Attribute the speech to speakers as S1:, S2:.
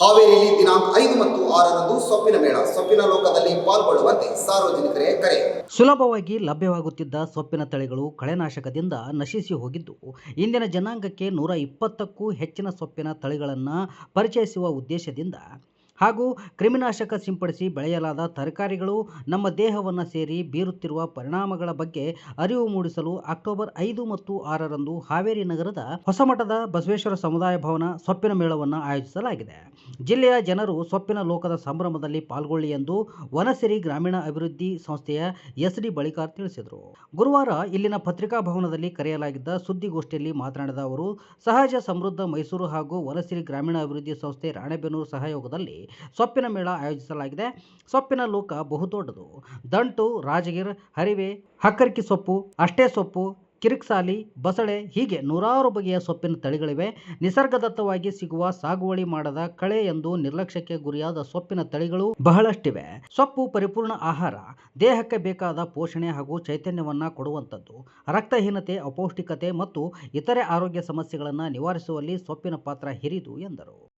S1: ಹಾವೇರಿಯಲ್ಲಿ ದಿನಾಂಕ ಐದು ಮತ್ತು ಆರರಂದು ಸೊಪ್ಪಿನ ಮೇಳ. ಸೊಪ್ಪಿನ ಲೋಕದಲ್ಲಿ ಪಾಲ್ಗೊಳ್ಳುವಂತೆ ಸಾರ್ವಜನಿಕರೇ ಕರೆ.
S2: ಸುಲಭವಾಗಿ ಲಭ್ಯವಾಗುತ್ತಿದ್ದ ಸೊಪ್ಪಿನ ತಳಿಗಳು ಕಳೆನಾಶಕದಿಂದ ನಶಿಸಿ ಹೋಗಿದ್ದು. ಇಂದಿನ ಜನಾಂಗಕ್ಕೆ ನೂರ ಇಪ್ಪತ್ತಕ್ಕೂ ಹೆಚ್ಚಿನ ಸೊಪ್ಪಿನ ತಳಿಗಳನ್ನು ಪರಿಚಯಿಸುವ ಉದ್ದೇಶದಿಂದ ಹಾಗೂ ಕ್ರಿಮಿನಾಶಕ ಸಿಂಪಡಿಸಿ ಬೆಳೆಯಲಾದ ತರಕಾರಿಗಳು ನಮ್ಮ ದೇಹವನ್ನು ಸೇರಿ ಬೀರುತ್ತಿರುವ ಪರಿಣಾಮಗಳ ಬಗ್ಗೆ ಅರಿವು ಮೂಡಿಸಲು ಅಕ್ಟೋಬರ್ ಐದು ಮತ್ತು ಆರರಂದು ಹಾವೇರಿ ನಗರದ ಹೊಸಮಠದ ಬಸವೇಶ್ವರ ಸಮುದಾಯ ಭವನ ಸೊಪ್ಪಿನ ಮೇಳವನ್ನು ಆಯೋಜಿಸಲಾಗಿದೆ. ಜಿಲ್ಲೆಯ ಜನರು ಸೊಪ್ಪಿನ ಲೋಕದ ಸಂಭ್ರಮದಲ್ಲಿ ಪಾಲ್ಗೊಳ್ಳಿ ಎಂದು ವನಸಿರಿ ಗ್ರಾಮೀಣ ಅಭಿವೃದ್ಧಿ ಸಂಸ್ಥೆಯ ಎಸ್ ಡಿ ಬಳಿಕಾರ್ ತಿಳಿಸಿದರು. ಗುರುವಾರ ಇಲ್ಲಿನ ಪತ್ರಿಕಾ ಭವನದಲ್ಲಿ ಕರೆಯಲಾಗಿದ್ದ ಸುದ್ದಿಗೋಷ್ಠಿಯಲ್ಲಿ ಮಾತನಾಡಿದ ಅವರು, ಸಹಜ ಸಮೃದ್ಧ ಮೈಸೂರು ಹಾಗೂ ವನಸಿರಿ ಗ್ರಾಮೀಣ ಅಭಿವೃದ್ಧಿ ಸಂಸ್ಥೆ ರಾಣೆಬೆನ್ನೂರು ಸಹಯೋಗದಲ್ಲಿ ಸೊಪ್ಪಿನ ಮೇಳ ಆಯೋಜಿಸಲಾಗಿದೆ. ಸೊಪ್ಪಿನ ಲೋಕ ಬಹುದೊಡ್ಡದು ದಂಟು, ರಾಜಗಿರ್, ಹರಿವೆ, ಹಕ್ಕರ್ಕಿ ಸೊಪ್ಪು, ಅಷ್ಟೇ ಸೊಪ್ಪು, ಕಿರಿಕ್ಸಾಲಿ, ಬಸಳೆ ಹೀಗೆ ನೂರಾರು ಬಗೆಯ ಸೊಪ್ಪಿನ ತಳಿಗಳಿವೆ. ನಿಸರ್ಗದತ್ತವಾಗಿ ಸಿಗುವ ಸಾಗುವಳಿ ಮಾಡದ ಕಳೆ ಎಂದು ನಿರ್ಲಕ್ಷ್ಯಕ್ಕೆ ಗುರಿಯಾದ ಸೊಪ್ಪಿನ ತಳಿಗಳು ಬಹಳಷ್ಟಿವೆ. ಸೊಪ್ಪು ಪರಿಪೂರ್ಣ ಆಹಾರ, ದೇಹಕ್ಕೆ ಬೇಕಾದ ಪೋಷಣೆ ಹಾಗೂ ಚೈತನ್ಯವನ್ನ ಕೊಡುವಂಥದ್ದು. ರಕ್ತಹೀನತೆ, ಅಪೌಷ್ಟಿಕತೆ ಮತ್ತು ಇತರೆ ಆರೋಗ್ಯ ಸಮಸ್ಯೆಗಳನ್ನು ನಿವಾರಿಸುವಲ್ಲಿ ಸೊಪ್ಪಿನ ಪಾತ್ರ ಹಿರಿದು ಎಂದರು.